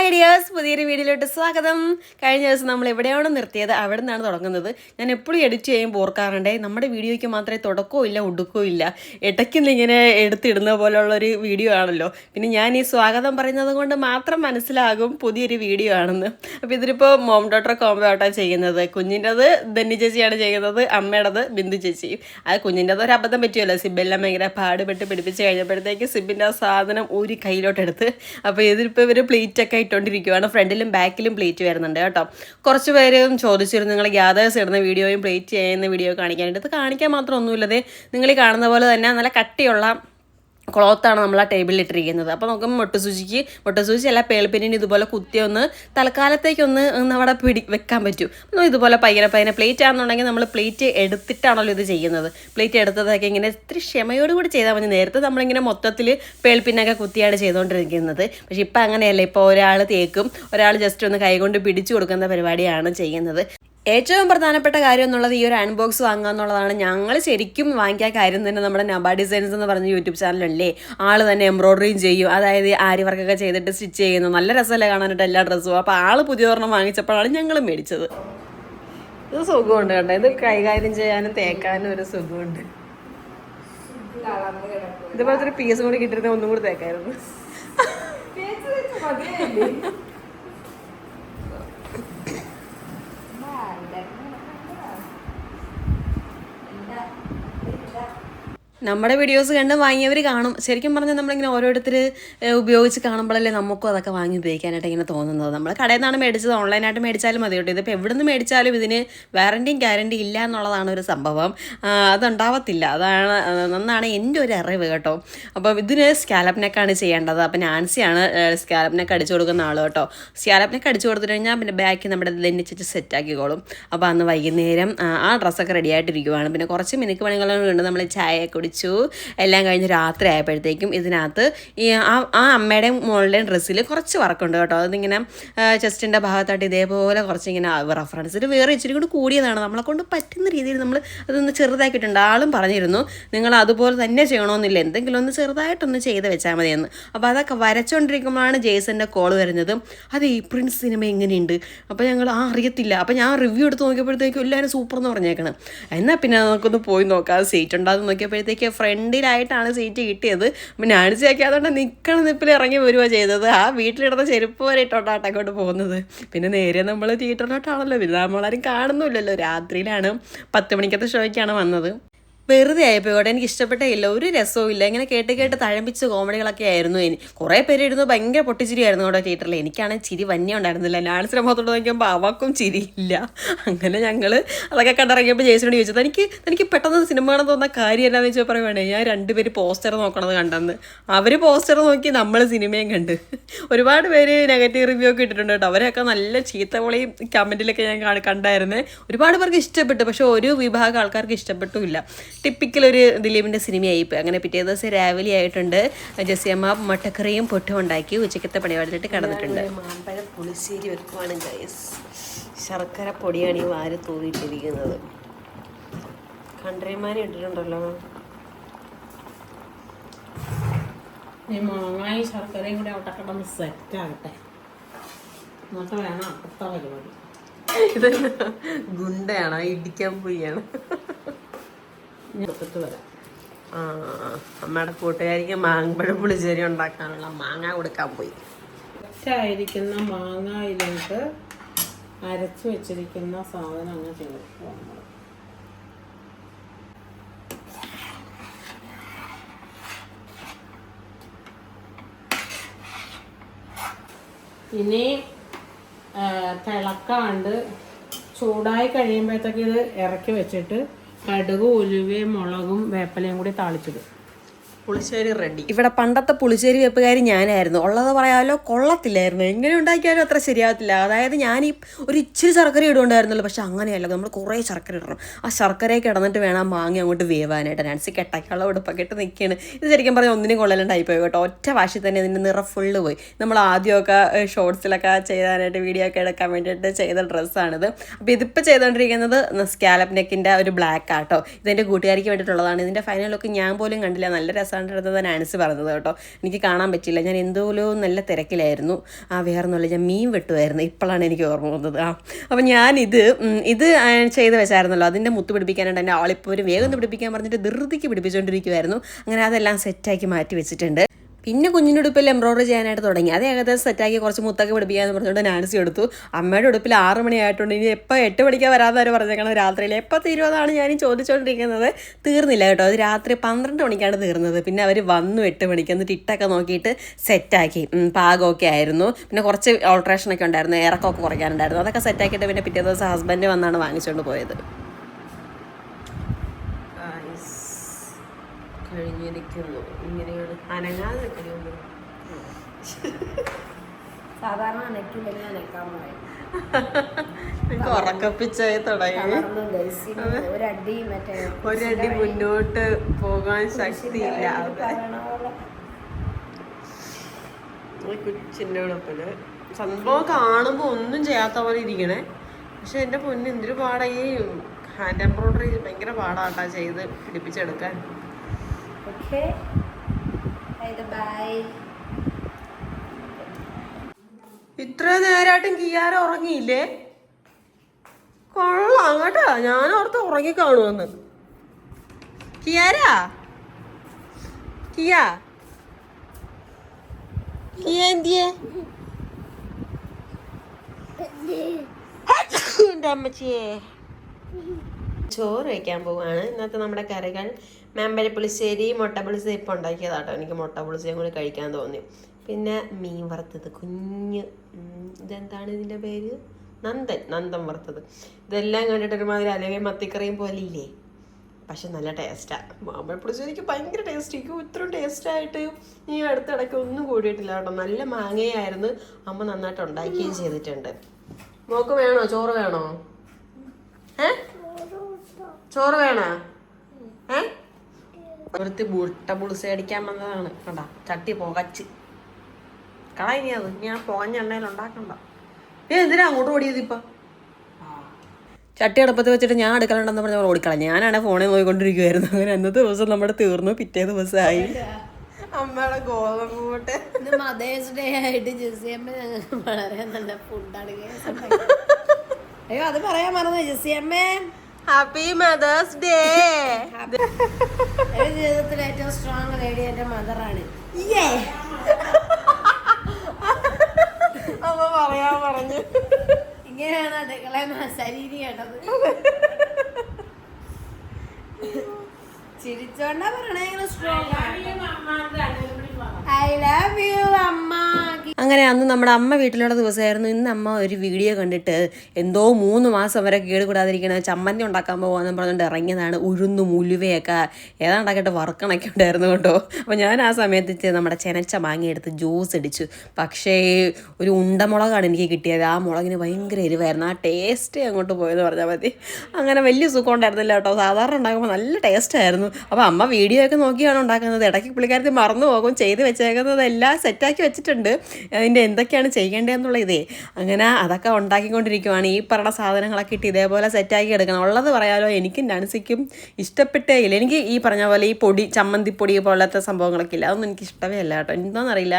Hi dears പുതിയൊരു വീഡിയോയിലോട്ട് സ്വാഗതം. കഴിഞ്ഞ ദിവസം നമ്മൾ എവിടെയാണോ നിർത്തിയത്? അവിടെ നിന്നാണ് തുടങ്ങുന്നത്. ഞാൻ എപ്പോഴും എഡിറ്റ് ചെയ്യുമ്പോൾ ഓർക്കാറുണ്ടേ നമ്മുടെ വീഡിയോയ്ക്ക് മാത്രമേ തുടക്കവും ഇല്ല ഒടുക്കവും ഇല്ല. ഇടയ്ക്കുന്ന ഇങ്ങനെ എടുത്തിടുന്ന പോലുള്ള ഒരു വീഡിയോ ആണല്ലോ. പിന്നെ ഞാൻ ഈ സ്വാഗതം പറയുന്നത് കൊണ്ട് മാത്രം മനസ്സിലാകും പുതിയൊരു വീഡിയോ ആണെന്ന്. അപ്പോൾ ഇതിലിപ്പോൾ മോം ഡോട്ടർ കോംബോ ആട്ടാണ് ചെയ്യുന്നത്. കുഞ്ഞിന്റെത് ധന്യ ചേച്ചിയാണ് ചെയ്യുന്നത് അമ്മയുടേത് ബിന്ദു ചേച്ചി അത് കുഞ്ഞിന്റെത് ഒരു അബദ്ധം പറ്റിയല്ലോ. സിബെല്ലാം ഭയങ്കര പാടുപെട്ട് പിടിപ്പിച്ച് കഴിഞ്ഞപ്പോഴത്തേക്ക് സിബിന്റെ ആ സാധനം ഒരു കയ്യിലോട്ടെടുത്ത്. അപ്പോൾ ഇതിലിപ്പോൾ ഇവർ പ്ലേറ്റ് ഒക്കെ ഇട്ടുകൊണ്ടിരിക്കുകയാണ് ഫ്രണ്ടിലും ബാക്കിലും പ്ലേറ്റ് വരുന്നുണ്ട് കേട്ടോ. കുറച്ച് പേരും ചോദിച്ചിരുന്നു നിങ്ങൾ ഗ്യാദേഴ്സ് ഇടുന്ന വീഡിയോയും പ്ലേറ്റ് ചെയ്യുന്ന വീഡിയോ കാണിക്കാനായിട്ട്. ഇത് കാണിക്കാൻ മാത്രം ഒന്നുമില്ലതേ നിങ്ങൾ കാണുന്ന പോലെ തന്നെ നല്ല കട്ടിയുള്ള ക്ലോത്താണ് നമ്മൾ ആ ടേബിളിൽ ഇട്ടിരിക്കുന്നത്. അപ്പോൾ നമുക്ക് മുട്ടസൂചിക്ക് മുട്ടസൂചി അല്ല പേളിപ്പിനിന് ഇതുപോലെ കുത്തി ഒന്ന് തൽക്കാലത്തേക്കൊന്ന് അവിടെ പിടി വെക്കാൻ പറ്റും. ഇതുപോലെ പയ്യനെ പയ്യനെ പ്ലേറ്റ് ആണെന്നുണ്ടെങ്കിൽ നമ്മൾ പ്ലേറ്റ് എടുത്തിട്ടാണല്ലോ ഇത് ചെയ്യുന്നത്. പ്ലേറ്റ് എടുത്തതൊക്കെ ഇങ്ങനെ ഇത്തിരി ക്ഷമയോട് കൂടി ചെയ്താൽ മതി. നേരത്തെ നമ്മളിങ്ങനെ മൊത്തത്തിൽ പേളിപ്പിനൊക്കെ കുത്തിയാണ് ചെയ്തുകൊണ്ടിരിക്കുന്നത് പക്ഷേ ഇപ്പം അങ്ങനെയല്ല. ഇപ്പോൾ ഒരാൾ തേക്കും ഒരാൾ ജസ്റ്റ് ഒന്ന് കൈകൊണ്ട് പിടിച്ചു കൊടുക്കുന്ന പരിപാടിയാണ് ചെയ്യുന്നത്. ഏറ്റവും പ്രധാനപ്പെട്ട കാര്യം എന്നുള്ളത് ഈ ഒരു അൺബോക്സ് വാങ്ങുക എന്നുള്ളതാണ്. ഞങ്ങൾ ശരിക്കും വാങ്ങിക്കാൻ കാര്യം തന്നെ നമ്മുടെ നബ ഡിസൈൻസ് എന്ന് പറഞ്ഞ യൂട്യൂബ് ചാനലല്ലേ ആൾ തന്നെ എംബ്രോയിഡറിയും ചെയ്യും. അതായത് ആരി വർക്കൊക്കെ ചെയ്തിട്ട് സ്റ്റിച്ച് ചെയ്യുന്നു. നല്ല രസമല്ലേ കാണാനായിട്ട് എല്ലാ ഡ്രസ്സും അപ്പോൾ ആൾ പുതിയൊരെണ്ണം വാങ്ങിച്ചപ്പോഴാണ് ഞങ്ങൾ മേടിച്ചത്. ഇത് സുഖമുണ്ട് കേട്ടോ ഇത് കൈകാര്യം ചെയ്യാനും തേക്കാനും ഒരു സുഖമുണ്ട്. ഇതുപോലത്തെ ഒരു പീസ് കൂടി കിട്ടിയിരുന്ന ഒന്നും കൂടി തേക്കായിരുന്നു. നമ്മുടെ വീഡിയോസ് കണ്ട് വാങ്ങിയവർ കാണും. ശരിക്കും പറഞ്ഞാൽ നമ്മളിങ്ങനെ ഓരോരുത്തർ ഉപയോഗിച്ച് കാണുമ്പോഴല്ലേ നമുക്കും അതൊക്കെ വാങ്ങി ഉപയോഗിക്കാനായിട്ട് ഇങ്ങനെ തോന്നുന്നത്. നമ്മൾ കടയിൽ നിന്നാണ് മേടിച്ചത് ഓൺലൈനായിട്ട് മേടിച്ചാലും മതി കേട്ടോ. ഇതിപ്പോൾ എവിടെ നിന്ന് മേടിച്ചാലും ഇതിന് വാറന്റിയും ഗ്യാരണ്ടി ഇല്ല എന്നുള്ളതാണ് ഒരു സംഭവം. അതുണ്ടാവത്തില്ല. അതാണ് നന്നാണ് എന്റെ ഒരു അറിവ് കേട്ടോ. അപ്പം ഇതിന് സ്കാലപ്പ് ചെയ്യേണ്ടത്. അപ്പം നാൻസിയാണ് സ്കാലപ്പ് നെക്ക് അടിച്ചു കൊടുക്കുന്ന ആൾ കേട്ടോ. സ്കാലപ്പ് നെക്ക് അടിച്ചു കൊടുത്തിട്ട് കഴിഞ്ഞാൽ പിന്നെ ബാക്കി നമ്മുടെ ലെന്നിച്ചിട്ട് സെറ്റാക്കിക്കോളും അപ്പോൾ അന്ന് വൈകുന്നേരം ആ, ഡ്രസ്സൊക്കെ റെഡി ആയിട്ടിരിക്കുവാണ്. പിന്നെ കുറച്ച് മിനുക്ക് പണികളുണ്ട് നമ്മൾ ചായ കുടിച്ചു എല്ലാം കഴിഞ്ഞ് രാത്രി ആയപ്പോഴത്തേക്കും ഇതിനകത്ത് ഈ ആ ആ അമ്മയുടെയും മോളുടെയും ഡ്രസ്സിൽ കുറച്ച് വർക്കുണ്ട് കേട്ടോ. അതിങ്ങനെ ചെസ്റ്റിന്റെ ഭാഗത്തായിട്ട് ഇതേപോലെ കുറച്ച് ഇങ്ങനെ റെഫറൻസിൽ വേറെ ഇച്ചിരി കൂടി കൂടിയതാണ്. നമ്മളെ കൊണ്ട് പറ്റുന്ന രീതിയിൽ നമ്മൾ അതൊന്ന് ചെറുതാക്കിയിട്ടുണ്ട്. ആളും പറഞ്ഞിരുന്നു നിങ്ങൾ അതുപോലെ തന്നെ ചെയ്യണമെന്നില്ല എന്തെങ്കിലും ഒന്ന് ചെറുതായിട്ടൊന്ന് ചെയ്ത് വെച്ചാൽ മതിയെന്ന്. അപ്പോൾ അതൊക്കെ വരച്ചുകൊണ്ടിരിക്കുമ്പോഴാണ് ജേസന്റെ കോൾ വരുന്നത്. അത് ഈ പ്രിൻസ് സിനിമ എങ്ങനെയുണ്ട്? അപ്പോൾ ഞങ്ങൾ ആ അറിയത്തില്ല. അപ്പോൾ ഞാൻ റിവ്യൂ എടുത്ത് നോക്കിയപ്പോഴത്തേക്കും എല്ലാവരും സൂപ്പർ എന്ന് പറഞ്ഞേക്കണം. എന്നാൽ പിന്നെ നമുക്കൊന്ന് പോയി നോക്കാം. സീറ്റ് ഉണ്ടാകുന്ന നോക്കിയപ്പോഴത്തേക്ക് ഫ്രണ്ടിലായിട്ടാണ് സീറ്റ് കിട്ടിയത്. പിന്നെ ആണിച്ചൊക്കെ അതുകൊണ്ട് നിൽക്കണ നിപ്പിൽ ഇറങ്ങി വരുവാ ചെയ്തത്. ആ വീട്ടിലിടുന്ന ചെരുപ്പ് വരെ ഇട്ടോട്ടാ അങ്ങോട്ട് പോകുന്നത്. പിന്നെ നേരെ നമ്മൾ തിയേറ്ററിലോട്ടാണല്ലോ പിന്നെ നമ്മളാരും കാണുന്നില്ലല്ലോ രാത്രിയിലാണ് പത്ത് മണിക്കത്തെ ഷോയ്ക്കാണ് വന്നത്. വെറുതെ ആയിപ്പോയി ഇവിടെ എനിക്ക് ഇഷ്ടപ്പെട്ടേ ഇല്ല ഒരു രസവും ഇല്ല. ഇങ്ങനെ കേട്ട് കേട്ട് തഴമ്പിച്ച കോമഡികളൊക്കെ ആയിരുന്നു ഇനി. കുറേ പേര് ഇരുന്ന് ഭയങ്കര പൊട്ടിച്ചിരിയായിരുന്നു ഇവിടെ തിയേറ്ററിൽ എനിക്കാണെങ്കിൽ ചിരി വന്യ ഉണ്ടായിരുന്നില്ല. നാൻസിനെ മുഖത്തോട്ട് നോക്കിയപ്പോൾ അവക്കും ചിരിയില്ല അങ്ങനെ ഞങ്ങൾ അതൊക്കെ കണ്ടിറങ്ങിയപ്പോൾ ജേസിനോട് ചോദിച്ചത് എനിക്ക് എനിക്ക് പെട്ടെന്ന് സിനിമ കാണാൻ തോന്നുന്ന കാര്യം എന്താണെന്ന് വെച്ചാൽ പറയുവാണേ ഞാൻ രണ്ടുപേര് പോസ്റ്റർ നോക്കണത് കണ്ടെന്ന്. അവർ പോസ്റ്റർ നോക്കി നമ്മൾ സിനിമയും കണ്ട്. ഒരുപാട് പേര് നെഗറ്റീവ് റിവ്യൂ ഒക്കെ ഇട്ടിട്ടുണ്ട് കേട്ടോ. അവരൊക്കെ നല്ല ചീത്തവളയും കമന്റിലൊക്കെ ഞാൻ കണ്ടായിരുന്നു. ഒരുപാട് പേർക്ക് ഇഷ്ടപ്പെട്ടു പക്ഷേ ഒരു വിഭാഗം ആൾക്കാർക്ക് ഇഷ്ടപ്പെട്ടുമില്ല ടിപ്പിക്കൽ ഒരു ദിലീപിന്റെ സിനിമയായി ഇപ്പോൾ അങ്ങനെ പിറ്റേ ദിവസം രാവിലെ ആയിട്ടുണ്ട്. ജസിയമ്മ മട്ടക്കറിയും പൊട്ടും ഉണ്ടാക്കി ഉച്ചക്കത്തെ പണിപാടിലിട്ട് കടന്നിട്ടുണ്ട്. മാമ്പഴ പുളിശ്ശേരി വെക്കുവാണ് ഗൈസ് ശർക്കര പൊടിയാണ് ഈ വാരി തൂവിയിട്ടിരിക്കുന്നത്. കണ്ടറിമാരെ ഇട്ടിട്ടുണ്ടല്ലോ. ഈ മാങ്ങായും ശർക്കരയും കൂടി അവിടെ കിടന്ന് സെറ്റ് ആകട്ടെ. എന്നിട്ട് വേണം അടുത്ത പരിപാടി. ഇത് ഗുണ്ടയാണോ? ഇടിക്കാൻ പോയാണ് വരാം. ആ അമ്മയുടെ കൂട്ടുകാരിക്ക് മാങ്ങപ്പഴം പുളിശ്ശേരി ഉണ്ടാക്കാനുള്ള മാങ്ങ കൊടുക്കാൻ പോയി. ഒറ്റായിരിക്കുന്ന മാങ്ങയിലേക്ക് അരച്ചു വെച്ചിരിക്കുന്ന സാധനം അങ്ങ് ചേർക്കുക ഇനി തിളക്കാണ്ട് ചൂടായി കഴിയുമ്പോഴത്തേക്ക് ഇത് ഇറക്കി വെച്ചിട്ട് കടുക് ഉലുവയും മുളകും വേപ്പലയും കൂടി താളിച്ചിടും. പുളിശ്ശേരി റെഡി. ഇവിടെ പണ്ടത്തെ പുളിശ്ശേരി വെപ്പുകാരി ഞാനായിരുന്നു. ഉള്ളത് പറയാമല്ലോ കൊള്ളത്തില്ലായിരുന്നു. എങ്ങനെ ഉണ്ടാക്കിയാലും അത്ര ശരിയാകത്തില്ല അതായത് ഞാൻ ഈ ഒരു ഇച്ചിരി ശർക്കര ഇടുണ്ടായിരുന്നല്ലോ പക്ഷെ അങ്ങനെയല്ല. നമ്മൾ കുറേ ശർക്കര ഇടണം. ആ ശർക്കരയൊക്കെ കിടന്നിട്ട് വേണം മാങ്ങി അങ്ങോട്ട് വേവാനായിട്ട്. നാൻസി കെട്ടയ്ക്കുള്ള ഉടുപ്പൊക്കെ ഇട്ട് നിൽക്കുകയാണ്. ഇത് ശരിക്കും പറഞ്ഞാൽ ഒന്നിനും കൊള്ളലുണ്ടായി പോയി കേട്ടോ. ഒറ്റ വാശി തന്നെ ഇതിന്റെ നിറം ഫുള്ള് പോയി. നമ്മൾ ആദ്യമൊക്കെ ഷോർട്സിലൊക്കെ ചെയ്യാനായിട്ട് വീഡിയോ ഒക്കെ എടുക്കാൻ വേണ്ടിയിട്ട് ചെയ്ത ഡ്രസ്സാണിത്. അപ്പോൾ ഇതിപ്പോൾ ചെയ്തുകൊണ്ടിരിക്കുന്നത് സ്കാലപ്പ് നെക്കിന്റെ ഒരു ബ്ലാക്ക് ആട്ടോ ഇതെന്റെ കൂട്ടുകാരിക്ക് വേണ്ടിയിട്ടുള്ളതാണ്. ഇതിന്റെ ഫൈനൽ ലുക്ക് ഞാൻ പോലും കണ്ടില്ല. നല്ല രസം രസമായിട്ട് എടുത്തത് നാൻസി പറഞ്ഞത് കേട്ടോ. എനിക്ക് കാണാൻ പറ്റില്ല ഞാൻ എന്തോലോ നല്ല തിരക്കിലായിരുന്നു. ആ വേറൊന്നുമില്ല ഞാൻ മീൻ വെട്ടുമായിരുന്നു. ഇപ്പോഴാണ് എനിക്ക് ഓർമ്മ വന്നത്. ആ അപ്പം ഞാനിത് ഇത് ചെയ്ത് വെച്ചായിരുന്നല്ലോ. അതിന്റെ മുത്ത് പിടിപ്പിക്കാനായിട്ട് എന്റെ ആളിപ്പോൾ ഒരു വേഗം പിടിപ്പിക്കാൻ പറഞ്ഞിട്ട് ധൃതിക്ക് പിടിപ്പിച്ചുകൊണ്ടിരിക്കുമായിരുന്നു അങ്ങനെ അതെല്ലാം സെറ്റാക്കി മാറ്റി വെച്ചിട്ടുണ്ട്. പിന്നെ കുഞ്ഞിന്റെ ഉടുപ്പിൽ എംബ്രോയിഡറി ചെയ്യാനായിട്ട് തുടങ്ങി. അത് ഏകദേശം സെറ്റാക്കി കുറച്ച് മുത്തൊക്കെ പിടിപ്പിക്കാന്ന് പറഞ്ഞുകൊണ്ട് നാൻസി എടുത്തു. അമ്മയുടെ ഉടുപ്പിൽ ആറ് മണിയായിട്ടുണ്ട്. ഇനി എപ്പോൾ എട്ട് മണിക്കാണ് വരാമെന്നവർ പറഞ്ഞേക്കണം രാത്രിയിൽ എപ്പോൾ തീരുമെന്നാണ് ഞാൻ ചോദിച്ചുകൊണ്ടിരിക്കുന്നത് തീർന്നില്ല കേട്ടോ. അത് രാത്രി പന്ത്രണ്ട് മണിക്കാണ് തീർന്നത്. പിന്നെ അവർ വന്നു എട്ട് മണിക്ക്. എന്നിട്ട് ഇട്ടൊക്കെ നോക്കിയിട്ട് സെറ്റാക്കി പാകമൊക്കെ ആയിരുന്നു. പിന്നെ കുറച്ച് ഓൾട്രേഷനൊക്കെ ഉണ്ടായിരുന്നു. ഇറക്കമൊക്കെ കുറയ്ക്കാനുണ്ടായിരുന്നു. അതൊക്കെ സെറ്റാക്കിയിട്ട് പിന്നെ പിറ്റേ ദിവസം ഹസ്ബൻഡ് വന്നാണ് വാങ്ങിച്ചുകൊണ്ട് പോയത്. കഴിഞ്ഞിരിക്കുന്നു അനങ്ങാതെ നിൽക്കുന്നു സാധാരണ അനക്കില്ലെങ്കിൽ അനക്കാൻ പറയും. എനിക്ക് ഉറക്കപ്പിച്ചായി തുടങ്ങി. ഒരടി മറ്റേ ഒരടി മുന്നോട്ട് പോകാൻ ശക്തിയില്ല. പറയണ പോലെ. കൊച്ചിന്റെ ഉടുപ്പിൽ സംഭവം കാണുമ്പോൾ ഒന്നും ചെയ്യാത്ത പോലെ ഇരിക്കണേ. പക്ഷെ എന്റെ പൊന്ന് എന്തൊരു പാടാ ഈ ഹാൻഡ് എംബ്രോയിഡറി ഭയങ്കര പാടാട്ടാ ചെയ്ത് പിടിപ്പിച്ചെടുക്കാൻ. ഓക്കെ ഇത്ര നേരമായിട്ടും കിയാര ഉറങ്ങിയില്ലേ? കൊള്ളാം കേട്ടോ. ഞാൻ ഓർത്ത് ഉറങ്ങി കാണുമെന്ന് കിയാരാ? കിയാ? എന്തിയേ? അമ്മച്ചിയെ. ചോറ് വയ്ക്കാൻ പോവാണ്. ഇന്നത്തെ നമ്മുടെ കറികൾ മാമ്പഴ പുളിശ്ശേരി മുട്ട പുളിശ്ശേരി ഇപ്പം ഉണ്ടാക്കിയതാട്ടോ. എനിക്ക് മുട്ട പുളിശ്ശേരി കൂടി കഴിക്കാൻ തോന്നി. പിന്നെ മീൻ വറുത്തത് കുഞ്ഞ് ഇതെന്താണ് ഇതിന്റെ പേര്? നന്ദൻ നന്ദൻ വറുത്തത്. ഇതെല്ലാം കണ്ടിട്ട് ഒരുമാതിരി അലവയും മത്തിക്കറിയും പോലെ ഇല്ലേ പക്ഷെ നല്ല ടേസ്റ്റാണ് മാമ്പഴ പുളിശ്ശേരിക്ക് ഭയങ്കര ടേസ്റ്റ് എനിക്ക് ഇത്രയും ടേസ്റ്റായിട്ട് ഈ അടുത്തിടയ്ക്ക് ഒന്നും കൂടിയിട്ടില്ല കേട്ടോ. നല്ല മാങ്ങയായിരുന്നു. അമ്മ നന്നായിട്ട് ഉണ്ടാക്കുകയും ചെയ്തിട്ടുണ്ട്. മോക്ക് വേണോ? ചോറ് വേണോ? ഏ? ചോറ് വേണോ? ഒരുത്തി ബുട്ട പുളിസ അടിക്കാൻ വന്നതാണ്. കണ്ട? ചട്ടി പുകച്ച്. കളയിനി അത്. ഞാൻ പുകഞ്ഞ എണ്ണയിൽ ഉണ്ടാക്കണ്ട. ഏ എന്തിനാ അങ്ങോട്ട് ഓടിയത് ഇപ്പൊ? ചട്ടി അടുപ്പത്ത് വെച്ചിട്ട് ഞാൻ എടുക്കലുണ്ടെന്ന് പറഞ്ഞ ഓടിക്കളഞ്ഞു. ഞാനാണ് ഫോണിൽ നോക്കിക്കൊണ്ടിരിക്കുവായിരുന്നു അങ്ങനെ അന്നത്തെ ദിവസം നമ്മുടെ തീർന്നു. പിറ്റേ ദിവസമായി. അമ്മയുടെ ഗോതമ്പ് കൂട്ട്. മദേഴ്സ് ഡേ ആയിട്ട് ജെസ്സിയമ്മ വളരെ നല്ല ഫുഡാണ് അയ്യോ അത് പറയാൻ മറന്നു. ജെസ്സിയമ്മേ. ഹാപ്പി മദേഴ്സ് ഡേ എന്റെ ജീവിതത്തിൽ ഏറ്റവും സ്ട്രോങ് ലേഡി എന്റെ മദറാണ് അമ്മ പറയാൻ പറഞ്ഞു. ഇങ്ങനെയാണ് അടുക്കളെ ശരീരം കേട്ടത് ചിരിച്ചോണ്ടാ പറയണേ സ്ട്രോങ് ഐ ലവ് യു അമ്മ. അങ്ങനെ അന്ന് നമ്മുടെ അമ്മ വീട്ടിലുള്ള ദിവസമായിരുന്നു. ഇന്ന് അമ്മ ഒരു വീഡിയോ കണ്ടിട്ട് എന്തോ മൂന്ന് മാസം വരെ കേടുകൂടാതിരിക്കണ ചമ്മന്തി ഉണ്ടാക്കാൻ പോകാന്ന് പറഞ്ഞുകൊണ്ട് ഇറങ്ങിയതാണ് ഉഴുന്നു ഉലുവയൊക്കെ ഏതാണ്ടാക്കിയിട്ട് വറുക്കണൊക്കെ ഉണ്ടായിരുന്നു കേട്ടോ. അപ്പോൾ ഞാൻ ആ സമയത്ത് നമ്മുടെ ചെനച്ച മാങ്ങയെടുത്ത് ജ്യൂസ് അടിച്ചു. പക്ഷേ ഒരു ഉണ്ടമുളകാണ് എനിക്ക് കിട്ടിയത്. ആ മുളകിന് ഭയങ്കര എരിവായിരുന്നു. ആ ടേസ്റ്റ് അങ്ങോട്ട് പോയെന്ന് പറഞ്ഞാൽ മതി. അങ്ങനെ വലിയ സുഖം ഉണ്ടായിരുന്നില്ല കേട്ടോ. സാധാരണ ഉണ്ടാക്കുമ്പോൾ നല്ല ടേസ്റ്റായിരുന്നു അപ്പോൾ അമ്മ വീഡിയോ ഒക്കെ നോക്കിയാണ് ഉണ്ടാക്കുന്നത്. ഇടയ്ക്ക് പുള്ളിക്കാരത്തിൽ മറന്നു പോകും. ചെയ്ത് വെച്ചേക്കുന്നത് എല്ലാം സെറ്റാക്കി വെച്ചിട്ടുണ്ട്. അതിന്റെ എന്തൊക്കെയാണ് ചെയ്യേണ്ടതെന്നുള്ള ഇതേ. അങ്ങനെ അതൊക്കെ ഉണ്ടാക്കിക്കൊണ്ടിരിക്കുവാണ്. ഈ പറഞ്ഞ സാധനങ്ങളൊക്കെ ഇട്ട് ഇതേപോലെ സെറ്റാക്കി എടുക്കണം. ഉള്ളത് പറയാലോ എനിക്കും നൻസിക്കും ഇഷ്ടപ്പെട്ടേ ഇല്ല. എനിക്ക് ഈ പറഞ്ഞ പോലെ ഈ പൊടി ചമ്മന്തിപ്പൊടി പോലത്തെ സംഭവങ്ങളൊക്കെ ഇല്ല. അതൊന്നും എനിക്ക് ഇഷ്ടമേ അല്ല കേട്ടോ. എന്താണെന്നറിയില്ല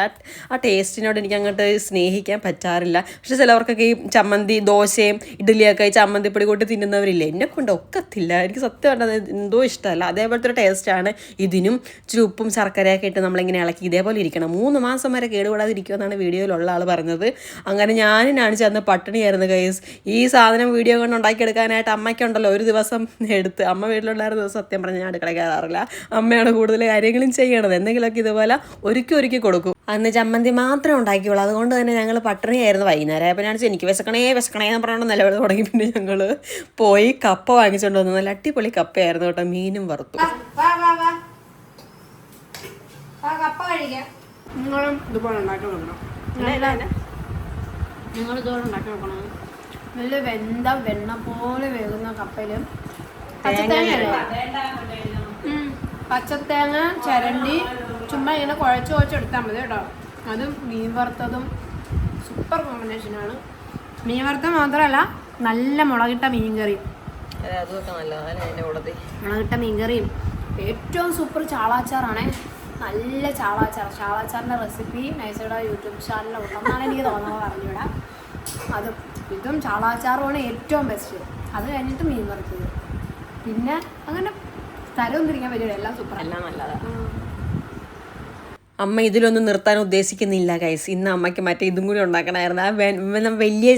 ആ ടേസ്റ്റിനോട് എനിക്ക് അങ്ങോട്ട് സ്നേഹിക്കാൻ പറ്റാറില്ല. പക്ഷെ ചിലവർക്കൊക്കെ ഈ ചമ്മന്തി ദോശയും ഇഡ്ഡലിയൊക്കെ ഈ ചമ്മന്തിപ്പൊടി കൂട്ടി തിന്നുന്നവരില്ലേ? എന്നെ കൊണ്ട് ഒക്കത്തില്ല. എനിക്ക് സത്യം പറഞ്ഞത് എന്തോ ഇഷ്ടമല്ല. അതേപോലത്തെ ഒരു ടേസ്റ്റാണ് ഇതിനും ചുപ്പും ശർക്കരയൊക്കെ ഇട്ട് നമ്മളിങ്ങനെ ഇളക്കി ഇതേപോലെ ഇരിക്കണം. മൂന്ന് മാസം വരെ കേടുകൂടാതെ ഇരിക്കുമെന്നാണ് വീഡിയോയിലുള്ള ആൾ പറഞ്ഞത്. അങ്ങനെ ഞാനും ഞാൻ അന്ന് പട്ടിണിയായിരുന്നു കൈസ് ഈ സാധനം വീഡിയോ കൊണ്ട് ഉണ്ടാക്കിയെടുക്കാനായിട്ട് അമ്മയ്ക്കുണ്ടല്ലോ ഒരു ദിവസം എടുത്ത്. അമ്മ വീട്ടിലുണ്ടായിരുന്ന ദിവസം സത്യം പറഞ്ഞ് ഞാൻ അടുക്കള കയറാറില്ല. അമ്മയാണ് കൂടുതൽ കാര്യങ്ങളും ചെയ്യണത്. എന്തെങ്കിലുമൊക്കെ ഇതുപോലെ ഒരുക്കി ഒരുക്കി കൊടുക്കും. അന്ന് ചമ്മന്തി മാത്രമേ ഉണ്ടാക്കിയുള്ളൂ. അതുകൊണ്ട് തന്നെ ഞങ്ങൾ പട്ടിണിയായിരുന്നു വൈകുന്നേരം. അപ്പോൾ ഞാൻ എനിക്ക് വിശക്കണേ വിശക്കണേ എന്ന് പറഞ്ഞുകൊണ്ട് നിലവിളി തുടങ്ങി. പിന്നെ ഞങ്ങൾ പോയി കപ്പ വാങ്ങിച്ചുകൊണ്ട് വന്നു. നല്ല അടിപൊളി കപ്പയായിരുന്നു കേട്ടോ. മീനും വറുത്തു. വാ വാ വാ വാ. കപ്പ കഴിക്കാം. നിങ്ങളും ഇതുപോലെ ഉണ്ടാക്കി നോക്കണം നല്ല വെന്ത വെണ്ണ പോലെ വേകുന്ന കപ്പയിലും പച്ചത്തേങ്ങ പച്ചത്തേങ്ങ ചരണ്ടി ചുമ്മാ ഇങ്ങനെ കുഴച്ച് കുഴച്ചെടുത്താൽ മതി കേട്ടോ. അതും മീൻ വറുത്തതും സൂപ്പർ കോമ്പിനേഷനാണ് മീൻ വറുത്തത് മാത്രമല്ല നല്ല മുളകിട്ട മീൻ കറിയും. മുളകിട്ട മീൻ കറിയും. ഏറ്റവും സൂപ്പർ ചാളാച്ചാറാണേ. നല്ല ചാളാച്ചാർ. ചാളാച്ചാറിന്റെ റെസിപ്പി നൈസയുടെ യൂട്യൂബ് ചാനലിൽ ഉണ്ടെന്നാണ് എനിക്ക് തോന്നുന്നത് പറഞ്ഞുവിടാം അതും ഇതും ചാളാച്ചാറുമാണ് ഏറ്റവും ബെസ്റ്റ് അത് കഴിഞ്ഞിട്ട് മീൻ വറുത്തത്. പിന്നെ അങ്ങനെ തരവും തിരിക്കാൻ പറ്റില്ല. എല്ലാം സൂപ്പർ എല്ലാം നല്ലതാണ് അമ്മ ഇതിലൊന്നും നിർത്താൻ ഉദ്ദേശിക്കുന്നില്ല കൈസ് ഇന്ന് അമ്മയ്ക്ക് മറ്റേ ഇതും കൂടി ഉണ്ടാക്കണമായിരുന്നു. ആ വലിയ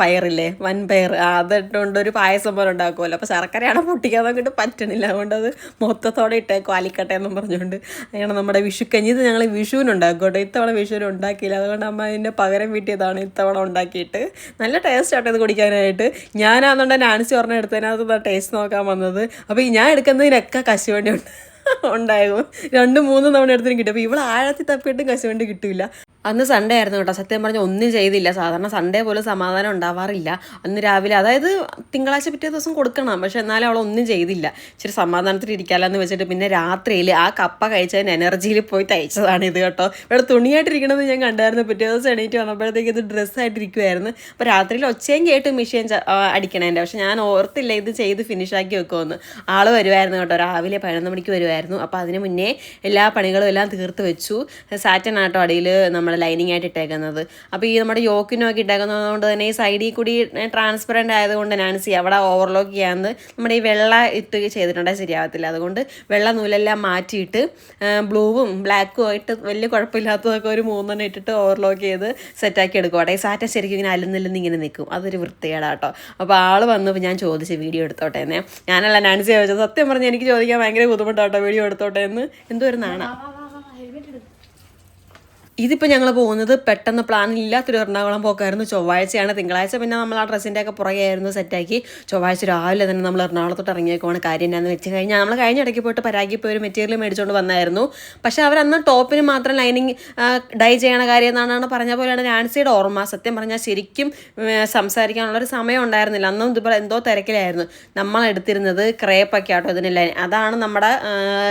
പയറില്ലേ? വൻ പയർ അതിട്ടുകൊണ്ട് ഒരു പായസം പോലെ ഉണ്ടാക്കുമല്ലോ. അപ്പോൾ ശർക്കരയാണ് പൊട്ടിക്കാൻ നോക്കിയിട്ട് പറ്റണില്ല. അതുകൊണ്ട് അത് മൊത്തത്തോടെ ഇട്ടേക്കും ആലിക്കട്ടെ എന്നും പറഞ്ഞുകൊണ്ട്. അങ്ങനെ നമ്മുടെ വിഷുക്കഞ്ഞി. ഇത് ഞങ്ങൾ വിഷുവിനുണ്ടാക്കും കേട്ടോ ഇത്തവണ വിഷുവിന് ഉണ്ടാക്കിയില്ല. അതുകൊണ്ട് അമ്മ അതിന്റെ പകരം വീട്ടിയതാണ് ഇത്തവണ ഉണ്ടാക്കിയിട്ട്. നല്ല ടേസ്റ്റ് ആട്ടോ ഇത് കുടിക്കാനായിട്ട്. ഞാനാന്നുണ്ടെങ്കിൽ നാൻസി പറഞ്ഞ എടുത്തതിനകത്ത് ടേസ്റ്റ് നോക്കാൻ വന്നത്. അപ്പോൾ ഞാൻ എടുക്കുന്നതിനൊക്കെ കശുവണ്ടി ഉണ്ട്. ഉണ്ടായിരുന്നു. രണ്ട് മൂന്ന് തവണ എടുത്തിട്ട് കിട്ടും. അപ്പോൾ ഇവിടെ ആഴത്തിൽ തപ്പിയിട്ടും കശുവണ്ടി കിട്ടില്ല അന്ന് സൺഡേ ആയിരുന്നു കേട്ടോ. സത്യം പറഞ്ഞാൽ ഒന്നും ചെയ്തില്ല. സാധാരണ സൺഡേ പോലും സമാധാനം ഉണ്ടാവാറില്ല. അന്ന് രാവിലെ അതായത് തിങ്കളാഴ്ച പിറ്റേ ദിവസം കൊടുക്കണം. പക്ഷെ എന്നാലും അവൾ ഒന്നും ചെയ്തില്ല. ഇച്ചിരി സമാധാനത്തിൽ ഇരിക്കാമെന്ന് വെച്ചിട്ട് പിന്നെ രാത്രിയിൽ ആ കപ്പ കഴിച്ചതിന് എനർജിയിൽ പോയി തയ്ച്ചതാണ് ഇത് കേട്ടോ. ഇവിടെ തുണിയായിട്ടിരിക്കണമെന്ന് ഞാൻ കണ്ടായിരുന്നു. പിറ്റേ ദിവസം എണീറ്റ് വന്നപ്പോഴത്തേക്ക് ഇത് ഡ്രസ്സായിട്ടിരിക്കുമായിരുന്നു അപ്പോൾ രാത്രിയിൽ ഒച്ചയും കേട്ട് മെഷീൻ അടിക്കണേന്റെ പക്ഷെ ഞാൻ ഓർത്തില്ല ഇത് ചെയ്ത് ഫിനിഷാക്കി വെക്കുമെന്ന് ആൾ വരുമായിരുന്നു കേട്ടോ. രാവിലെ പതിനൊന്ന് മണിക്ക് വരുമായിരുന്നു അപ്പോൾ അതിന് മുന്നേ എല്ലാ പണികളും എല്ലാം തീർത്ത് വെച്ചു. സാറ്റൻ ആട്ടോ അടിയിൽ നമ്മൾ ലൈനിങ് ആയിട്ട് ഇട്ടേക്കുന്നത്. അപ്പോൾ ഈ നമ്മുടെ യോക്കിനൊക്കെ ഇട്ടേക്കുന്നത് കൊണ്ട് തന്നെ ഈ സൈഡിൽ കൂടി ട്രാൻസ്പെറന്റ് ആയതുകൊണ്ട് നാൻസി അവിടെ ഓവർലോക്ക് ചെയ്യാന്ന് നമ്മുടെ ഈ വെള്ള ഇട്ട് ചെയ്തിട്ടുണ്ടെങ്കിൽ ശരിയാവത്തില്ല. അതുകൊണ്ട് വെള്ള നൂലെല്ലാം മാറ്റിയിട്ട് ബ്ലൂവും ബ്ലാക്കും ആയിട്ട് വലിയ കുഴപ്പമില്ലാത്തതൊക്കെ ഒരു മൂന്നെണ്ണം ഇട്ടിട്ട് ഓവർലോക്ക് ചെയ്ത് സെറ്റാക്കി എടുക്കും അവിടെ ഈ സാറ്റ ശരിക്കും ഇങ്ങനെ അല്ലെന്നില്ലെന്ന് ഇങ്ങനെ നിൽക്കും അതൊരു വൃത്തികേടാട്ടോ. അപ്പോൾ ആൾ വന്നപ്പോൾ ഞാൻ ചോദിച്ചു വീഡിയോ എടുത്തോട്ടെ എന്നേ ഞാനല്ല നാൻസി ചോദിച്ചത്. സത്യം പറഞ്ഞാൽ എനിക്ക് ചോദിക്കാൻ ഭയങ്കര ബുദ്ധിമുട്ടാട്ടോ വീഡിയോ എടുത്തോട്ടെ എന്ന് എന്തോ ഒരു നാണ. ഇതിപ്പോൾ ഞങ്ങൾ പോകുന്നത് പെട്ടെന്ന് പ്ലാൻ ഇല്ലാത്തൊരു എറണാകുളം പോക്കായിരുന്നു. ചൊവ്വാഴ്ചയാണ്. തിങ്കളാഴ്ച പിന്നെ നമ്മൾ ആ ഡ്രസ്സിന്റെ ഒക്കെ പുറകെ ആയിരുന്നു സെറ്റാക്കി ചൊവ്വാഴ്ച രാവിലെ തന്നെ നമ്മൾ എറണാകുളത്തോട്ട് ഇറങ്ങിയേക്കുവാണ്. കാര്യം എന്നാന്ന് വെച്ച് കഴിഞ്ഞാൽ നമ്മൾ കഴിഞ്ഞ ഇടയ്ക്ക് പോയിട്ട് പരാഗി പോയി ഒരു മെറ്റീരിയൽ മേടിച്ചുകൊണ്ട് വന്നായിരുന്നു. പക്ഷേ അവരന്ന് ടോപ്പിന് മാത്രം ലൈനിങ് ഡൈ ചെയ്യണ കാര്യം എന്നാണ് പറഞ്ഞ പോലെയാണ് നാൻസിയുടെ ഓർമ്മ. സത്യം പറഞ്ഞാൽ ശരിക്കും സംസാരിക്കാനുള്ള സംസാരിക്കാനുള്ളൊരു സമയം ഉണ്ടായിരുന്നില്ല. അന്നും ഇതുപോലെ എന്തോ തിരക്കിലായിരുന്നു. നമ്മൾ എടുത്തിരുന്നത് ക്രേപ്പൊക്കെ ആട്ടോ ഇതിന് ലൈൻ അതാണ് നമ്മുടെ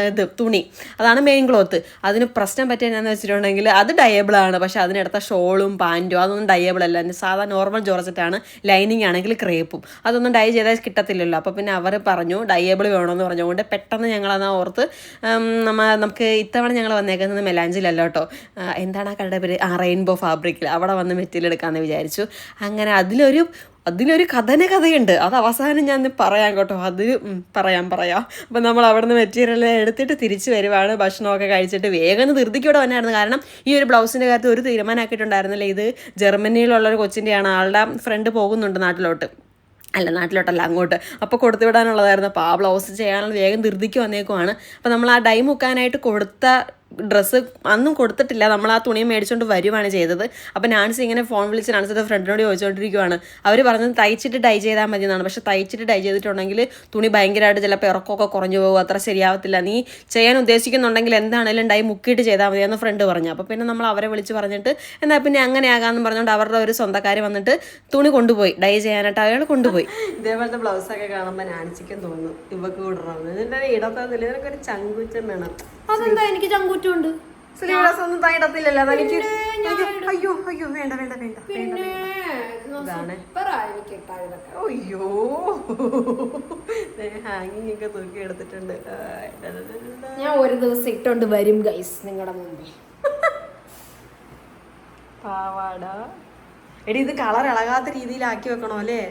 ഇത് തുണി. അതാണ് മെയിൻ ക്ലോത്ത് അതിന് പ്രശ്നം പറ്റിയ എന്നാന്ന് വെച്ചിട്ടുണ്ടെങ്കിൽ അത് ഡയബിൾ ആണ്. പക്ഷെ അതിനടുത്ത ഷോളും പാന്റും അതൊന്നും ഡയബിൾ അല്ല. സാധാ നോർമൽ ജോർജറ്റാണ് ലൈനിങ് ആണെങ്കിൽ ക്രേപ്പും അതൊന്നും ഡൈ ചെയ്താൽ കിട്ടത്തില്ലല്ലോ. അപ്പോൾ പിന്നെ അവർ പറഞ്ഞു ഡയബിൾ വേണമെന്ന് പറഞ്ഞുകൊണ്ട് പെട്ടെന്ന് ഞങ്ങളെന്നാ ഓർത്ത് നമ്മ നമുക്ക് ഇത്തവണ ഞങ്ങൾ വന്നേക്കുന്നത് മെലാഞ്ചിലല്ല കേട്ടോ. എന്താണ് ആ കടയുടെ പേര്? ആ റെയിൻബോ ഫാബ്രിക്കിൽ അവിടെ വന്ന് മെറ്റീരിയൽ എടുക്കാമെന്ന് വിചാരിച്ചു. അങ്ങനെ അതിലൊരു അതിലൊരു കഥന കഥയുണ്ട് അത് അവസാനം ഞാൻ പറയാം കേട്ടോ. അത് പറയാൻ പറയാം പറയാം. അപ്പം നമ്മൾ അവിടുന്ന് മെറ്റീരിയൽ എടുത്തിട്ട് തിരിച്ച് വരുവാണ്. ഭക്ഷണമൊക്കെ കഴിച്ചിട്ട് വേഗം ധൃതിക്കൂടെ വന്നായിരുന്നു. കാരണം ഈ ഒരു ബ്ലൗസിന്റെ കാര്യത്തിൽ ഒരു തീരുമാനമാക്കിയിട്ടുണ്ടായിരുന്നില്ല? ഇത് ജർമ്മനിയിലുള്ള ഒരു കൊച്ചിന്റെയാണ് ആളുടെ ഫ്രണ്ട് പോകുന്നുണ്ട് നാട്ടിലോട്ട്. അല്ല നാട്ടിലോട്ടല്ല അങ്ങോട്ട്. അപ്പോൾ കൊടുത്തു വിടാനുള്ളതായിരുന്നു. അപ്പോൾ ആ ബ്ലൗസ് ചെയ്യാനുള്ള വേഗം ധൃതിക്ക് വന്നേക്കുവാണ്. അപ്പോൾ നമ്മൾ ആ ഡൈ മുക്കാനായിട്ട് കൊടുത്ത ഡ്രസ്സ് അന്നും കൊടുത്തിട്ടില്ല. നമ്മൾ ആ തുണി മേടിച്ചുകൊണ്ട് വരുവാണ് ചെയ്തത്. അപ്പോൾ നാൻസി ഇങ്ങനെ ഫോൺ വിളിച്ച് നാൻസിയുടെ ഫ്രണ്ടിനോട് ചോദിച്ചുകൊണ്ടിരിക്കുവാണ് അവർ പറഞ്ഞത് തയ്ച്ചിട്ട് ഡൈ ചെയ്താൽ മതി എന്നാണ് പക്ഷേ തയ്ച്ചിട്ട് ഡൈ ചെയ്തിട്ടുണ്ടെങ്കിൽ തുണി ഭയങ്കരമായിട്ട് ചിലപ്പോൾ ഇറക്കമൊക്കെ കുറഞ്ഞു പോകും. അത്ര ശരിയാവത്തില്ല. നീ ചെയ്യാൻ ഉദ്ദേശിക്കുന്നുണ്ടെങ്കിൽ എന്താണെങ്കിലും ഡൈ മുക്കിയിട്ട് ചെയ്താൽ മതി എന്ന് ഫ്രണ്ട് പറഞ്ഞു. അപ്പോൾ പിന്നെ നമ്മൾ അവരെ വിളിച്ച് പറഞ്ഞിട്ട് എന്നാൽ പിന്നെ അങ്ങനെ ആകാമെന്ന് പറഞ്ഞുകൊണ്ട് അവരുടെ ഒരു സ്വന്തക്കാർ വന്നിട്ട് തുണി കൊണ്ടുപോയി. ഡൈ ചെയ്യാനായിട്ട് അയാൾ കൊണ്ടുപോയി. ഇതേപോലത്തെ ബ്ലൗസൊക്കെ കാണുമ്പോൾ നാൻസിക്കും തോന്നുന്നു ഇവക്ക് കൂടെ ഇതിന്റെ ഇടത്തൊന്നുമില്ല ഇതിനൊക്കെ ഒരു ചങ്കുറ്റം വേണം. അതെന്താ? എനിക്ക് ചങ്കൂറ്റുണ്ട്. സ്ലീവ്ലെസ് ഒന്നും അയ്യോ അയ്യോ വേണ്ട വേണ്ട വേണ്ട അയ്യോ. ഹാങ്ങിങ് ഒക്കെ തൂക്കി എടുത്തിട്ടുണ്ട്. ഞാൻ ഒരു ദിവസം ഇട്ടോണ്ട് വരും ഗൈസ് നിങ്ങളുടെ മുമ്പിൽ. പാവാട. എടി ഇത് കളർ ഇളകാത്ത രീതിയിലാക്കി വെക്കണോ അല്ലേ?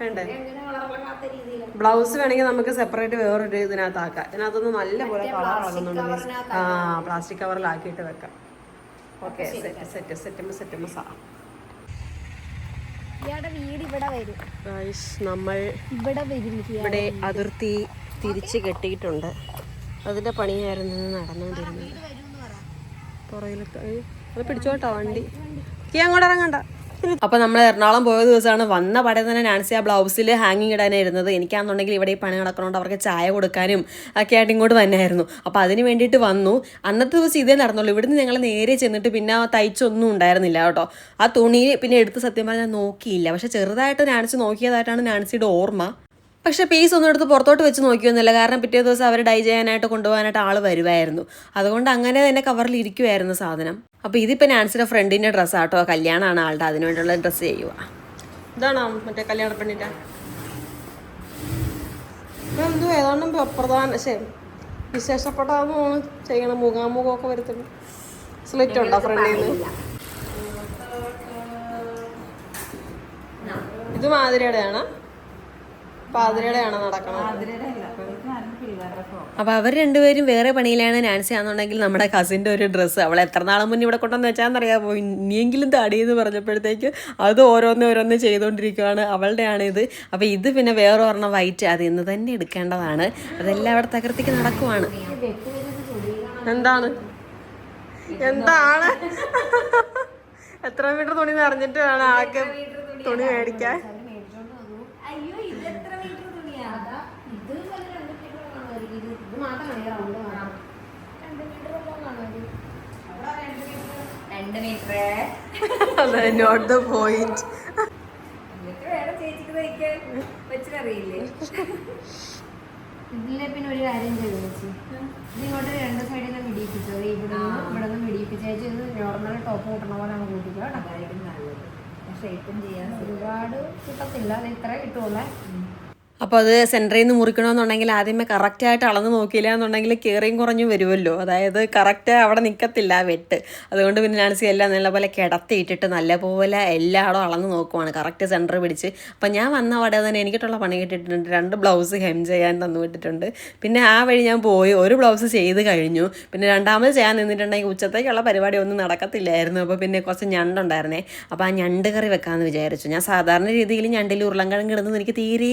വേണ്ടേ ബ്ലൗസ് വേണമെങ്കിൽ നമുക്ക് സെപ്പറേറ്റ് വേറൊരു ഇതിനകത്താക്കാം. ഇതിനകത്തൊന്ന് നല്ല പോലെ കളർ ആകുന്നുണ്ട് ആ പ്ലാസ്റ്റിക് കവറിലാക്കിയിട്ട് വെക്കാം. Okay set set set set മസാ ഇയാളുടെ വീട് ഇവിടെ വരും. ഗൈസ് നമ്മൾ ഇവിടെ വരും ഇവിടെ അതിർത്തി തിരിച്ച് കെട്ടിയിട്ടുണ്ട്. അതിന്റെ പണിയായിരുന്നു നടന്നുകൊണ്ടിരുന്നത്. പുറകിലൊക്കെ അത് പിടിച്ചോട്ടോ വണ്ടി. ഈ അങ്ങോട്ട് ഇറങ്ങണ്ട. അപ്പൊ നമ്മൾ എറണാകുളം പോയ ദിവസമാണ് വന്ന പടയിൽ തന്നെ നാൻസി ആ ബ്ലൗസിൽ ഹാങ്ങിങ് ഇടാനായിരുന്നത്. എനിക്കാണെന്നുണ്ടെങ്കിൽ ഇവിടെ ഈ പണി നടക്കണോണ്ട് അവർക്ക് ചായ കൊടുക്കാനും ഒക്കെ ആയിട്ട് ഇങ്ങോട്ട് വന്നായിരുന്നു. അപ്പൊ അതിന് വേണ്ടിയിട്ട് വന്നു. അന്നത്തെ ദിവസം ഇതേ നടന്നുള്ളൂ. ഇവിടുന്ന് ഞങ്ങൾ നേരെ ചെന്നിട്ട് പിന്നെ തയ്ച്ചൊന്നും ഉണ്ടായിരുന്നില്ല കേട്ടോ. ആ തുണി പിന്നെ എടുത്ത് സത്യം പറഞ്ഞാൽ നോക്കിയില്ല. പക്ഷെ ചെറുതായിട്ട് നാൻസി നോക്കിയതായിട്ടാണ് നാൻസിയുടെ ഓർമ്മ. പക്ഷേ പീസ് ഒന്നും എടുത്ത് പുറത്തോട്ട് വെച്ച് നോക്കിയൊന്നുമില്ല. കാരണം പിറ്റേ ദിവസം അവർ ഡൈ ചെയ്യാനായിട്ട് കൊണ്ടുപോകാനായിട്ട് ആൾ വരുമായിരുന്നു അതുകൊണ്ട് അങ്ങനെ തന്നെ കവറിൽ ഇരിക്കുമായിരുന്നു സാധനം. അപ്പോൾ ഇതിപ്പോൾ നാൻസിയുടെ ഫ്രണ്ടിന്റെ ഡ്രസ്സാട്ടോ കല്യാണമാണ് ആളുടെ. അതിന് വേണ്ടിയുള്ള ഡ്രസ്സ് ചെയ്യുക ഇതാണോ മറ്റേ കല്യാണ പെണ്ണിന്റെ എന്തോ ഏതാണ്ട് പ്രധാന ശരി വിശേഷപ്പെട്ടാന്ന് തോന്നുന്നു ചെയ്യണം മുഖാമുഖമൊക്കെ വരുത്തുന്നു സ്ലിറ്റ് ഉണ്ടോ ഫ്രണ്ടിൽ നിന്ന് ഇത് മാതിരയുടെയാണ്. പാതിരയുടെയാണ് നടക്കണം അപ്പോൾ അവർ രണ്ടുപേരും വേറെ പണിയിലാണ്. നാൻസി ആണെന്നുണ്ടെങ്കിൽ നമ്മുടെ കസിന്റെ ഒരു ഡ്രസ്സ്. അവൾ എത്ര നാളെ മുന്നേ ഇവിടെ കൊണ്ടുവന്ന് വെച്ചാന്നറിയാമോ ഇനിയെങ്കിലും തടിയെന്ന് പറഞ്ഞപ്പോഴത്തേക്ക് അത് ഓരോന്ന് ഓരോന്ന് ചെയ്തുകൊണ്ടിരിക്കുകയാണ് അവളുടെയാണ് ഇത് അപ്പോൾ ഇത് പിന്നെ വേറെ ഒരെണ്ണം വൈറ്റ്. അത് ഇന്ന് തന്നെ എടുക്കേണ്ടതാണ്. അതെല്ലാം അവിടെ തകർത്തിക്ക് നടക്കുവാണ്. എന്താണ്? എന്താണ്? എത്ര മീറ്റർ തുണി നിറഞ്ഞിട്ട് വേണം ആൾക്ക് തുണി മേടിക്കാൻ അയ്യോ ഇത് എത്ര മീറ്റർ തുണിയാ ഇത് വല്ല രണ്ട് മീറ്റർ കാണുമായിരിക്കും ഇത് ഇത് മാത്രമാണ് ഈ റൗണ്ട് കാണാം രണ്ട് മീറ്റർ വല്ലതും കാണുമായിരിക്കും രണ്ട് മീറ്റർ അതെ നോട്ട് ദ പോയിന്റ് ഇതിലെ പിന്നെ ഒരു കാര്യം ചെയ്തു ചേച്ചി. ഇത് ഇങ്ങോട്ട് രണ്ട് സൈഡിൽ നിന്ന് മിടിയിപ്പിച്ചു? അത് ഇവിടെ നിന്ന് ഇവിടെ നിന്ന് മിടിയിപ്പിച്ച് ഇത് നോർമൽ ടോപ്പ് കൂട്ടണ പോലെ അങ്ങ് കൂട്ടിക്കോ കേട്ടോ. അതായിരിക്കും നല്ലത്. ഷേപ്പും ചെയ്യാൻ ഒരുപാട് കിട്ടത്തില്ല. അത് ഇത്ര കിട്ടുള്ളേ അപ്പോൾ അത് സെന്ററിൽ നിന്ന് മുറിക്കണമെന്നുണ്ടെങ്കിൽ ആദ്യമേ കറക്റ്റായിട്ട് അളന്ന് നോക്കിയില്ല എന്നുണ്ടെങ്കിൽ കയറിയും കുറഞ്ഞും വരുമല്ലോ. അതായത് കറക്റ്റ് അവിടെ നിൽക്കത്തില്ല വെട്ട്. അതുകൊണ്ട് പിന്നെ ഞാൻ എല്ലാം നല്ല പോലെ കിടത്തിയിട്ടിട്ട് നല്ലപോലെ എല്ലായിടും അളന്ന് നോക്കുവാണ്. കറക്റ്റ് സെന്റർ പിടിച്ച്. അപ്പം ഞാൻ വന്ന അവിടെ തന്നെ എനിക്കിട്ടുള്ള പണി കിട്ടിയിട്ടുണ്ട്. രണ്ട് ബ്ലൗസ് ഹെം ചെയ്യാൻ തന്നു വിട്ടിട്ടുണ്ട്. പിന്നെ ആ വഴി ഞാൻ പോയി. ഒരു ബ്ലൗസ് ചെയ്ത് കഴിഞ്ഞു. പിന്നെ രണ്ടാമത് ചെയ്യാൻ നിന്നിട്ടുണ്ടെങ്കിൽ ഉച്ചത്തേക്കുള്ള പരിപാടി ഒന്നും നടക്കത്തില്ലായിരുന്നു. അപ്പോൾ പിന്നെ കുറച്ച് ഞണ്ടുണ്ടായിരുന്നേ അപ്പോൾ ആ ഞണ്ട് കറി വെക്കാമെന്ന് വിചാരിച്ചു. ഞാൻ സാധാരണ രീതിയിൽ ഞണ്ടിൽ ഉരുളൻകിഴങ്ങ് ഇടുന്നത് എനിക്ക് തീരെ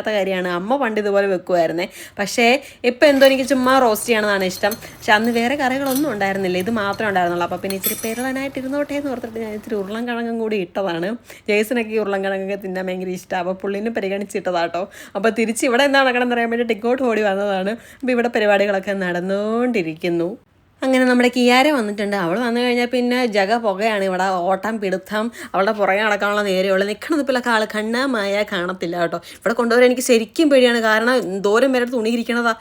ഇഷ്ടമില്ലാത്ത കാര്യമാണ്. അമ്മ പണ്ട് ഇതുപോലെ വെക്കുമായിരുന്നേ പക്ഷേ ഇപ്പം എന്തോ എനിക്ക് ചുമ്മാ റോസ്റ്റ് ചെയ്യണമെന്നാണ് ഇഷ്ടം. പക്ഷെ അന്ന് വേറെ കറികളൊന്നും ഉണ്ടായിരുന്നില്ല. ഇത് മാത്രമേ ഉണ്ടായിരുന്നുള്ളൂ. അപ്പോൾ പിന്നെ ഇച്ചിരി പെരളനായിട്ട് ഇരുന്നോട്ടെ എന്ന് ഓർത്തിട്ട് ഞാൻ ഇച്ചിരി ഉരുളൻകിഴങ്ങും കൂടി ഇട്ടതാണ്. ജേസിനൊക്കെ ഈ ഉരുളൻകിഴങ്ങൊക്കെ തിന്നാൻ ഭയങ്കര ഇഷ്ടമാണ് അപ്പോൾ പുള്ളിനെ പരിഗണിച്ചിട്ടതാട്ടോ അപ്പോൾ തിരിച്ച് ഇവിടെ എന്താണ് നടക്കണം അറിയാൻ വേണ്ടിയിട്ട് ഇങ്ങോട്ട് ഓടി വന്നതാണ്. അപ്പോൾ ഇവിടെ പരിപാടികളൊക്കെ നടന്നുകൊണ്ടിരിക്കുന്നു. അങ്ങനെ നമ്മുടെ കിയാര വന്നിട്ടുണ്ട്. അവൾ വന്നു കഴിഞ്ഞാൽ പിന്നെ ജഗ പുകയാണ്. ഇവിടെ ഓട്ടം പിടുത്തം അവളുടെ പുറകെ നടക്കാനുള്ള നേരെയുള്ള നിൽക്കണത് ഇപ്പോൾ ആൾ കണ്ണാമായ കാണത്തില്ല കേട്ടോ. ഇവിടെ കൊണ്ടുവരാൻ എനിക്ക് ശരിക്കും പേടിയാണ്. കാരണം ദൂരം വരെ തുണി ഇരിക്കണതാ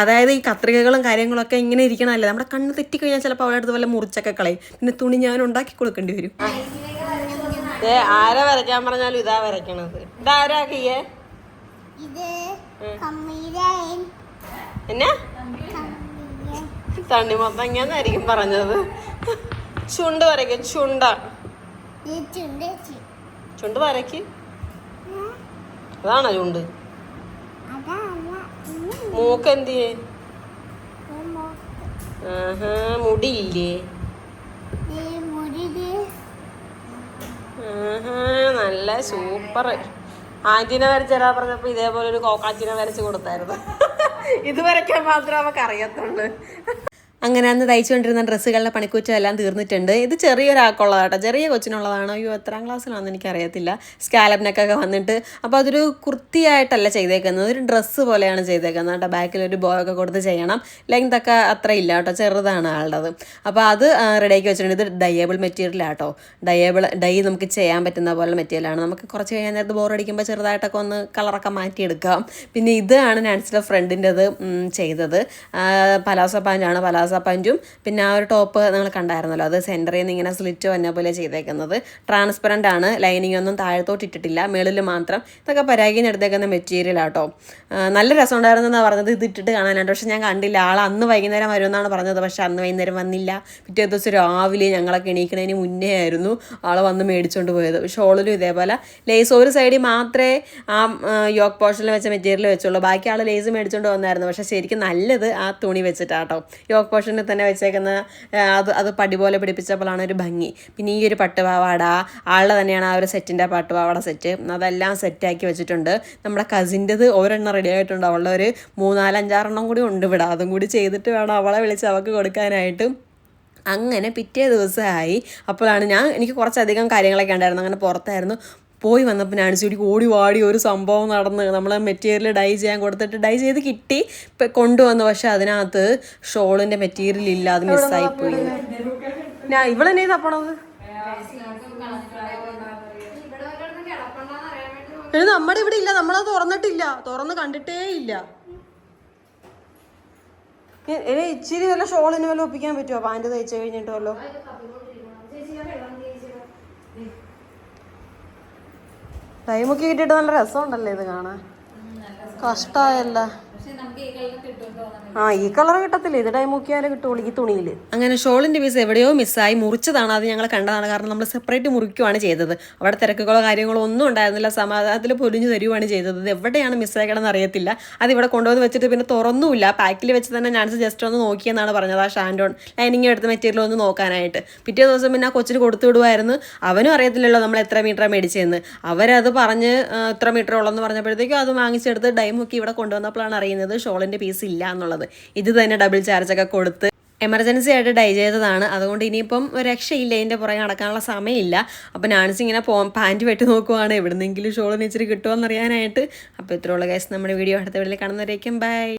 അതായത് ഈ കത്രികകളും കാര്യങ്ങളൊക്കെ ഇങ്ങനെ ഇരിക്കണമല്ലേ നമ്മുടെ കണ്ണ് തെറ്റിക്കഴിഞ്ഞാൽ ചിലപ്പോൾ അവളുടെ അടുത്ത് വല്ല മുറിച്ചൊക്കെ കളയും. പിന്നെ തുണി ഞാൻ ഉണ്ടാക്കി കൊടുക്കേണ്ടി വരും. ആരാ വരയ്ക്കാൻ പറഞ്ഞാലും ഇതാ വരയ്ക്കണത്. ഇതാരാ കിയേ? ഇത് കമ്മീരെ എന്നാ തണ്ണിമത്തങ്ങന്നായിരിക്കും പറഞ്ഞത്. ചുണ്ട് വരയ്ക്കും ചുണ്ട. ചുണ്ട് വരയ്ക്ക്. അതാണോ ചുണ്ട്? മൂക്ക് എന്തിയേ? ആഹാ മുടിയില്ലേ? ആഹാ നല്ല സൂപ്പർ. ആന്റിനെ വരച്ചരാ പറഞ്ഞപ്പോ ഇതേപോലെ ഒരു കോക്കാച്ചിനെ വരച്ച് കൊടുത്തായിരുന്നു. ഇത് വരയ്ക്കാൻ മാത്രമേ അവർക്ക് അറിയത്തുള്ളൂ അങ്ങനെ അന്ന് തയ്ച്ചുകൊണ്ടിരുന്ന ഡ്രസ്സുകളുടെ പണിക്കൂറ്റം എല്ലാം തീർന്നിട്ടുണ്ട്. ഇത് ചെറിയൊരാൾക്കുള്ളതാണ് ചെറിയ കൊച്ചിനുള്ളതാണോ. അയ്യോ എത്രാം ക്ലാസ്സിലാണെന്ന് എനിക്കറിയത്തില്ല. സ്കാലപ്പിനൊക്കെ വന്നിട്ട്. അപ്പോൾ അതൊരു കുർത്തിയായിട്ടല്ല ചെയ്തേക്കുന്നത്. ഒരു ഡ്രസ്സ് പോലെയാണ് ചെയ്തേക്കുന്നത് കേട്ടോ. ബാക്കിൽ ഒരു ബോ ഒക്കെ കൊടുത്ത് ചെയ്യണം. ലെങ്ത് ഒക്കെ അത്ര ഇല്ല കേട്ടോ. ചെറുതാണ് ആളുടേത്. അപ്പോൾ അത് റെഡിയാക്കി വെച്ചിട്ടുണ്ട്. ഇത് ഡയബിൾ മെറ്റീരിയൽ ആട്ടോ. ഡയബിൾ ഡൈ നമുക്ക് ചെയ്യാൻ പറ്റുന്ന പോലെ മെറ്റീരിയലാണ് നമുക്ക് കുറച്ച് കഴിഞ്ഞാൽ നേരത്ത് ബോറടിക്കുമ്പോൾ ചെറുതായിട്ടൊക്കെ ഒന്ന് കളറൊക്കെ മാറ്റിയെടുക്കാം. പിന്നെ ഇതാണ് നാൻസിലെ ഫ്രണ്ടിന്റെത് ചെയ്തത്. പലാസോ പാന്റാണ് പലാസോ പഞ്ചും പിന്നെ ആ ഒരു ടോപ്പ് നിങ്ങൾ കണ്ടായിരുന്നല്ലോ അത് സെന്ററിൽ നിന്ന് ഇങ്ങനെ സ്ലിറ്റ് വന്ന പോലെ ചെയ്തേക്കുന്നത്. ട്രാൻസ്പെറന്റ് ആണ് ലൈനിങ് ഒന്നും താഴത്തോട്ട് ഇട്ടിട്ടില്ല മേളിൽ മാത്രം. ഇതൊക്കെ പരാഗിന്ന് എടുത്തേക്കുന്ന മെറ്റീരിയൽ ആട്ടോ നല്ല രസം ഉണ്ടായിരുന്നു എന്ന് പറഞ്ഞത് ഇത് ഇട്ടിട്ട് കാണാനായിട്ട് പക്ഷെ ഞാൻ കണ്ടില്ല ആൾ അന്ന് വൈകുന്നേരം വരുമെന്നാണ് പറഞ്ഞത്. പക്ഷെ അന്ന് വൈകുന്നേരം വന്നില്ല. പിറ്റേ ദിവസം രാവിലെ ഞങ്ങളൊക്കെ എണീക്കണതിന് മുന്നേ ആയിരുന്നു ആൾ വന്ന് മേടിച്ചുകൊണ്ട് പോയത്. ഷോളിലും ഇതേപോലെ ലേസ് ഒരു സൈഡിൽ മാത്രമേ ആ യോക്ക് പോർഷനിൽ വെച്ച മെറ്റീരിയൽ വെച്ചുള്ളൂ. ബാക്കി ആൾ ലേസ് മേടിച്ചുകൊണ്ട് വന്നായിരുന്നു. പക്ഷെ ശരിക്കും നല്ലത് ആ തുണി വെച്ചിട്ടാട്ടോ യോക്ക് പോർഷനിൽ തന്നെ വെച്ചേക്കുന്ന അത് അത് പടി പോലെ പിടിപ്പിച്ചപ്പോഴാണ് ഒരു ഭംഗി. പിന്നെ ഈ ഒരു പട്ടുപാവാട ആളുടെ തന്നെയാണ് ആ ഒരു സെറ്റിന്റെ പട്ടുപാവാട സെറ്റ്. അതെല്ലാം സെറ്റാക്കി വെച്ചിട്ടുണ്ട്. നമ്മുടെ കസിന്റെത് ഒരെണ്ണം റെഡി ആയിട്ടുണ്ട്. അവളുടെ ഒരു മൂന്നാലഞ്ചാറെണ്ണം കൂടി ഉണ്ട് ഇവിടെ. അതും കൂടി ചെയ്തിട്ട് വേണം അവളെ വിളിച്ച് അവൾക്ക് കൊടുക്കാനായിട്ട്. അങ്ങനെ പിറ്റേ ദിവസമായി അപ്പോഴാണ് ഞാൻ എനിക്ക് കുറച്ചധികം കാര്യങ്ങളൊക്കെ ഉണ്ടായിരുന്നു. അങ്ങനെ പുറത്തായിരുന്നു. പോയി വന്നപ്പോൾ നാണിച്ചൂടി ഓടി വാടി ഒരു സംഭവം നടന്ന് നമ്മൾ മെറ്റീരിയൽ ഡൈ ചെയ്യാൻ കൊടുത്തിട്ട് ഡൈ ചെയ്ത് കിട്ടി. കൊണ്ടുവന്നു. പക്ഷെ അതിനകത്ത് ഷോളിന്റെ മെറ്റീരിയൽ ഇല്ല. അത് മിസ്സായി പോയി? ഞാൻ ഇവളെന്നെ തപ്പണത്? നമ്മുടെ ഇവിടെ ഇല്ല. നമ്മളത് തുറന്നിട്ടില്ല. തുറന്ന് കണ്ടിട്ടേ ഇല്ല. ഇച്ചിരി വല്ല ഷോളിന് വല്ല ഒപ്പിക്കാൻ പറ്റുമോ പാന്റ് തയ്ച്ചു കഴിഞ്ഞിട്ട് വല്ലോ ടൈമൊക്കെ കിട്ടിയിട്ട് നല്ല രസമുണ്ടല്ലേ ഇത് കാണാൻ? കഷ്ടമായല്ല ആ ഈ കളർ കിട്ടത്തില്ല. ഇത് ടൈം നോക്കിയാലേ കിട്ടുള്ളൂ ഈ തുണിയിൽ അങ്ങനെ ഷോളിന്റെ പീസ് എവിടെയോ മിസ്സായി മുറിച്ചതാണ്. അത് ഞങ്ങൾ കണ്ടതാണ്. കാരണം നമ്മൾ സെപ്പറേറ്റ് മുറിക്കുവാണ് ചെയ്തത്. അവിടെ തിരക്കുകളോ കാര്യങ്ങളോ ഒന്നും ഉണ്ടായിരുന്നില്ല. സമാധാനത്തിൽ പൊലിഞ്ഞു തരുവാണ് ചെയ്തത്. ഇത് എവിടെയാണ് മിസ്സാക്കണമെന്ന് അറിയത്തില്ല. അത് ഇവിടെ കൊണ്ടുവന്ന് വെച്ചിട്ട് പിന്നെ തുറന്നുമില്ല. പാക്കിൽ വെച്ച് തന്നെ ഞാൻ ജസ്റ്റ് ഒന്ന് നോക്കിയെന്നാണ് പറഞ്ഞത് ആ ഷാൻഡോൺ. ലൈനിങ് എടുത്ത മെറ്റീരിയൽ ഒന്ന് നോക്കാനായിട്ട്. പിറ്റേ ദിവസം പിന്നെ ആ കൊച്ചിന് കൊടുത്തു വിടുമായിരുന്നു അവനും അറിയത്തില്ലല്ലോ നമ്മൾ എത്ര മീറ്റർ മേടിച്ചതെന്ന് അവരത് പറഞ്ഞ് ഇത്ര മീറ്റർ ഉള്ളെന്ന് പറഞ്ഞപ്പോഴത്തേക്കും അത് വാങ്ങിച്ചെടുത്ത് ഡൈമൊക്കെ ഇവിടെ കൊണ്ടുവന്നപ്പോഴാണ് അറിയുന്നത്. ഷോളിന്റെ പീസ് ഇല്ല എന്നുള്ളത്. ഇത് തന്നെ ഡബിൾ ചാർജൊക്കെ കൊടുത്ത് എമർജൻസി ആയിട്ട് ഡൈ ചെയ്തതാണ്. അതുകൊണ്ട് ഇനിയിപ്പം രക്ഷയില്ല ഇതിന്റെ പുറകെ നടക്കാനുള്ള സമയമില്ല. അപ്പോൾ നാൻസി ഇങ്ങനെ പോ പാന്റ് വെട്ടി നോക്കുവാണ്. എവിടുന്നെങ്കിലും ഷോളിന് ഇച്ചിരി കിട്ടുമോ എന്നറിയാനായിട്ട് അപ്പോൾ ഇത്രയുള്ള കേസ് നമ്മുടെ വീഡിയോ അടുത്ത വീട്ടിൽ കാണുന്നവരേക്കും ബൈ